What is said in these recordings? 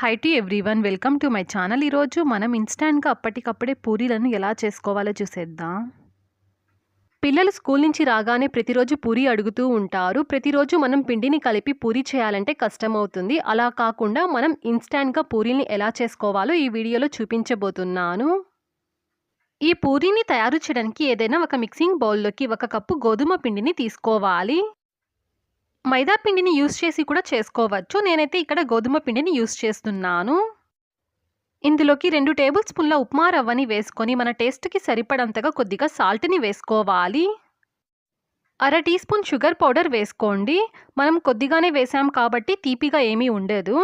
Hi to everyone welcome to my channel ఈరోజు మనం ఇన్స్టాంట్గా అప్పటికప్పుడే పూరీలను ఎలా చేసుకోవాలో చూసేద్దాం. పిల్లలు స్కూల్ నుంచి రాగానే ప్రతిరోజు పూరి అడుగుతూ ఉంటారు. ప్రతిరోజు మనం పిండిని కలిపి పూరి చేయాలంటే కష్టమవుతుంది. అలా కాకుండా మనం ఇన్స్టాంట్గా పూరీని ఎలా చేసుకోవాలో ఈ వీడియోలో చూపించబోతున్నాను. ఈ పూరీని తయారు చేయడానికి ఏదైనా ఒక మిక్సింగ్ బౌల్లోకి ఒక కప్పు గోధుమ పిండిని తీసుకోవాలి. మైదా పిండిని యూస్ చేసి కూడా చేసుకోవచ్చు. నేనైతే ఇక్కడ గోధుమ పిండిని యూస్ చేస్తున్నాను. ఇందులోకి రెండు టేబుల్ స్పూన్ల ఉప్మా రవ్వని వేసుకొని మన టేస్ట్కి సరిపడంతగా కొద్దిగా సాల్ట్ని వేసుకోవాలి. అర టీ స్పూన్ షుగర్ పౌడర్ వేసుకోండి. మనం కొద్దిగానే వేసాం కాబట్టి తీపిగా ఏమీ ఉండదు.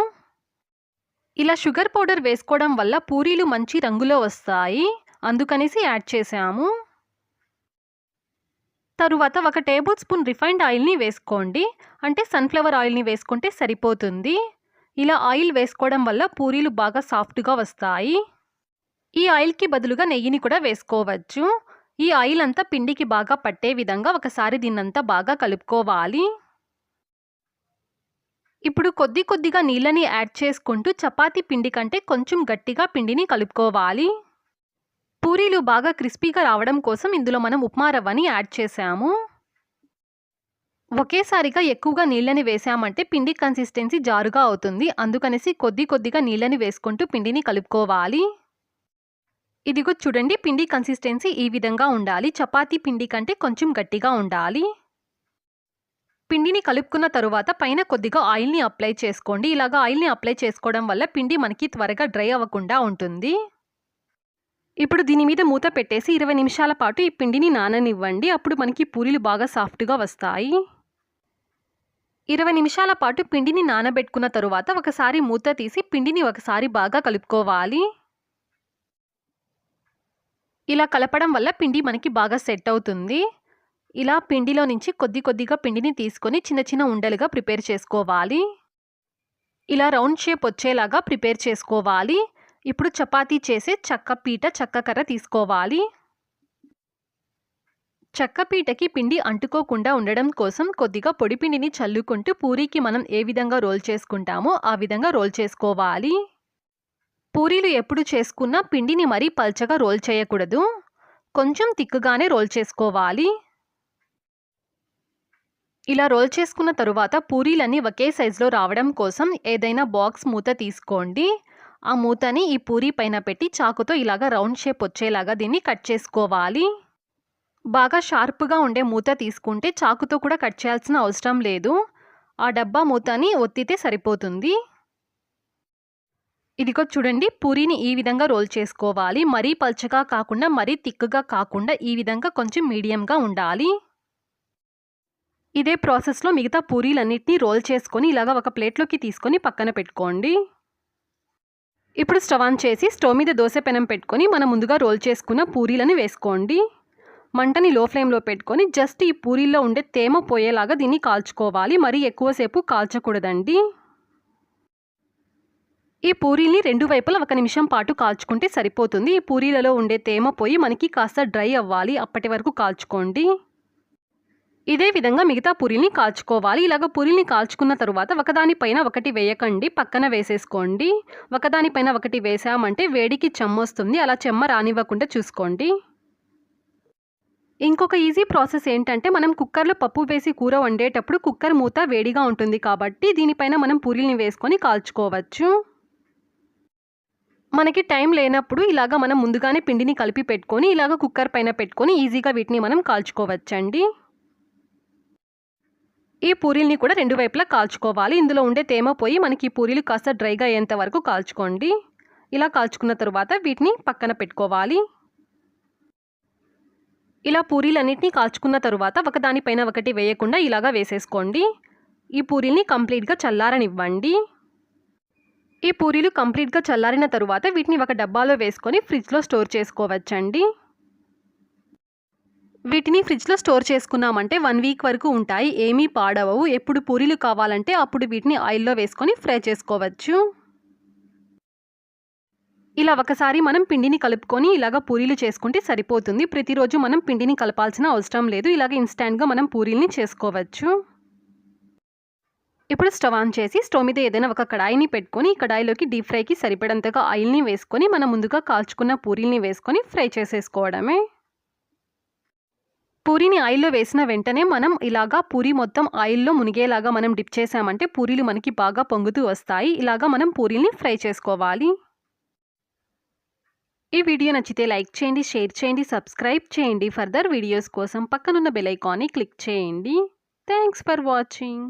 ఇలా షుగర్ పౌడర్ వేసుకోవడం వల్ల పూరీలు మంచి రంగులో వస్తాయి. అందుకనేసి యాడ్ చేసాము. తరువాత ఒక టేబుల్ స్పూన్ రిఫైన్డ్ ఆయిల్ని వేసుకోండి. అంటే సన్ఫ్లవర్ ఆయిల్ని వేసుకుంటే సరిపోతుంది. ఇలా ఆయిల్ వేసుకోవడం వల్ల పూరీలు బాగా సాఫ్ట్గా వస్తాయి. ఈ ఆయిల్కి బదులుగా నెయ్యిని కూడా వేసుకోవచ్చు. ఈ ఆయిల్ అంతా పిండికి బాగా పట్టే విధంగా ఒకసారి దీన్నంతా బాగా కలుపుకోవాలి. ఇప్పుడు కొద్ది కొద్దిగా నీళ్ళని యాడ్ చేసుకుంటూ చపాతీ పిండి కంటే కొంచెం గట్టిగా పిండిని కలుపుకోవాలి. పూరీలు బాగా క్రిస్పీగా రావడం కోసం ఇందులో మనం ఉప్మా రవ్వని యాడ్ చేసాము ఒకేసారిగా ఎక్కువగా నీళ్ళని వేసామంటే పిండి కన్సిస్టెన్సీ జారుగా అవుతుంది. అందుకనేసి కొద్ది కొద్దిగా నీళ్ళని వేసుకుంటూ పిండిని కలుపుకోవాలి. ఇదిగో చూడండి పిండి కన్సిస్టెన్సీ ఈ విధంగా ఉండాలి. చపాతీ పిండి కంటే కొంచెం గట్టిగా ఉండాలి. పిండిని కలుపుకున్న తరువాత పైన కొద్దిగా ఆయిల్ని అప్లై చేసుకోండి. ఇలాగా ఆయిల్ని అప్లై చేసుకోవడం వల్ల పిండి మనకి త్వరగా డ్రై అవ్వకుండా ఉంటుంది. ఇప్పుడు దీని మీద మూత పెట్టేసి ఇరవై నిమిషాల పాటు ఈ పిండిని నాననివ్వండి. అప్పుడు మనకి పూరీలు బాగా సాఫ్ట్గా వస్తాయి. ఇరవై నిమిషాల పాటు పిండిని నానబెట్టుకున్న తరువాత ఒకసారి మూత తీసి పిండిని ఒకసారి బాగా కలుపుకోవాలి. ఇలా కలపడం వల్ల పిండి మనకి బాగా సెట్ అవుతుంది. ఇలా పిండిలో నుంచి కొద్ది కొద్దిగా పిండిని తీసుకొని చిన్న చిన్న ఉండలుగా ప్రిపేర్ చేసుకోవాలి. ఇలా రౌండ్ షేప్ వచ్చేలాగా ప్రిపేర్ చేసుకోవాలి. ఇప్పుడు చపాతీ చేసే చక్క పీట చక్కకర కర్ర తీసుకోవాలి. చెక్క పీటకి పిండి అంటుకోకుండా ఉండడం కోసం కొద్దిగా పొడిపిండిని చల్లుకుంటూ పూరీకి మనం ఏ విధంగా రోల్ చేసుకుంటామో ఆ విధంగా రోల్ చేసుకోవాలి. పూరీలు ఎప్పుడు చేసుకున్నా పిండిని మరీ పల్చగా రోల్ చేయకూడదు. కొంచెం తిక్కుగానే రోల్ చేసుకోవాలి. ఇలా రోల్ చేసుకున్న తరువాత పూరీలన్నీ ఒకే సైజులో రావడం కోసం ఏదైనా బాక్స్ మూత తీసుకోండి. ఆ మూతని ఈ పూరి పైన పెట్టి చాకుతో ఇలాగా రౌండ్ షేప్ వచ్చేలాగా దీన్ని కట్ చేసుకోవాలి. బాగా షార్ప్గా ఉండే మూత తీసుకుంటే చాకుతో కూడా కట్ చేయాల్సిన అవసరం లేదు. ఆ డబ్బా మూతని ఒత్తితే సరిపోతుంది. ఇదిగో చూడండి పూరీని ఈ విధంగా రోల్ చేసుకోవాలి. మరీ పల్చగా కాకుండా మరీ తిక్కుగా కాకుండా ఈ విధంగా కొంచెం మీడియంగా ఉండాలి. ఇదే ప్రాసెస్లో మిగతా పూరీలన్నింటినీ రోల్ చేసుకొని ఇలాగ ఒక ప్లేట్లోకి తీసుకొని పక్కన పెట్టుకోండి. ఇప్పుడు స్టవ్ ఆన్ చేసి స్టవ్ మీద దోశ పెనం పెట్టుకొని మనం ముందుగా రోల్ చేసుకున్న పూరీలను వేసుకోండి. మంటని లో ఫ్లేమ్లో పెట్టుకొని జస్ట్ ఈ పూరీల్లో ఉండే తేమ పోయేలాగా దీన్ని కాల్చుకోవాలి. మరీ ఎక్కువసేపు కాల్చకూడదండి. ఈ పూరీని రెండు వైపులా ఒక నిమిషం పాటు కాల్చుకుంటే సరిపోతుంది. ఈ పూరీలలో ఉండే తేమ పోయి మనకి కాస్త డ్రై అవ్వాలి. అప్పటి వరకు కాల్చుకోండి. ఇదే విధంగా మిగతా పూరీని కాల్చుకోవాలి. ఇలాగ పురిని కాల్చుకున్న తర్వాత ఒకదానిపైన ఒకటి వేయకండి. పక్కన వేసేసుకోండి. ఒకదానిపైన ఒకటి వేసామంటే వేడికి చెమ్మొస్తుంది. అలా చెమ్మ రానివ్వకుండా చూసుకోండి. ఇంకొక ఈజీ ప్రాసెస్ ఏంటంటే మనం కుక్కర్లో పప్పు వేసి కూర వండేటప్పుడు కుక్కర్ మూత వేడిగా ఉంటుంది కాబట్టి దీనిపైన మనం పూరీని వేసుకొని కాల్చుకోవచ్చు. మనకి టైం లేనప్పుడు ఇలాగ మనం ముందుగానే పిండిని కలిపి పెట్టుకొని ఇలాగ కుక్కర్ పైన పెట్టుకొని ఈజీగా వీటిని మనం కాల్చుకోవచ్చండి. ఈ పూరీల్ని కూడా రెండు వైపులా కాల్చుకోవాలి. ఇందులో ఉండే తేమ పోయి మనకి ఈ పూరీలు కాస్త డ్రైగా అయ్యేంత వరకు కాల్చుకోండి. ఇలా కాల్చుకున్న తర్వాత వీటిని పక్కన పెట్టుకోవాలి. ఇలా పూరీలన్నింటినీ కాల్చుకున్న తరువాత ఒకదానిపైన ఒకటి వేయకుండా ఇలాగా వేసేసుకోండి. ఈ పూరీల్ని కంప్లీట్గా చల్లారనివ్వండి. ఈ పూరీలు కంప్లీట్గా చల్లారిన తరువాత వీటిని ఒక డబ్బాలో వేసుకొని ఫ్రిడ్జ్లో స్టోర్ చేసుకోవచ్చండి. వీటిని ఫ్రిడ్జ్లో స్టోర్ చేసుకున్నామంటే వన్ వీక్ వరకు ఉంటాయి. ఏమీ పాడవవు. ఎప్పుడు పూరీలు కావాలంటే అప్పుడు వీటిని ఆయిల్లో వేసుకొని ఫ్రై చేసుకోవచ్చు. ఇలా ఒకసారి మనం పిండిని కలుపుకొని ఇలాగ పూరీలు చేసుకుంటే సరిపోతుంది. ప్రతిరోజు మనం పిండిని కలపాల్సిన అవసరం లేదు. ఇలాగ ఇన్స్టాంట్గా మనం పూరీల్ని చేసుకోవచ్చు. ఇప్పుడు స్టవ్ ఆన్ చేసి స్టవ్ మీద ఏదైనా ఒక కడాయిని పెట్టుకొని ఈ కడాయిలోకి డీప్ ఫ్రైకి సరిపడంతగా ఆయిల్ని వేసుకొని మనం ముందుగా కాల్చుకున్న పూరీల్ని వేసుకొని ఫ్రై చేసేసుకోవడమే. పూరిని ఆయిల్లో వేసిన వెంటనే మనం ఇలాగా పూరి మొత్తం ఆయిల్లో మునిగేలాగా మనం డిప్ చేసామంటే పూరీలు మనకి బాగా పొంగుతూ వస్తాయి. ఇలాగా మనం పూరీల్ని ఫ్రై చేసుకోవాలి. ఈ వీడియో నచ్చితే లైక్ చేయండి షేర్ చేయండి సబ్స్క్రైబ్ చేయండి. ఫర్దర్ వీడియోస్ కోసం పక్కనున్న బెల్ ఐకాన్ని క్లిక్ చేయండి. Thanks for watching.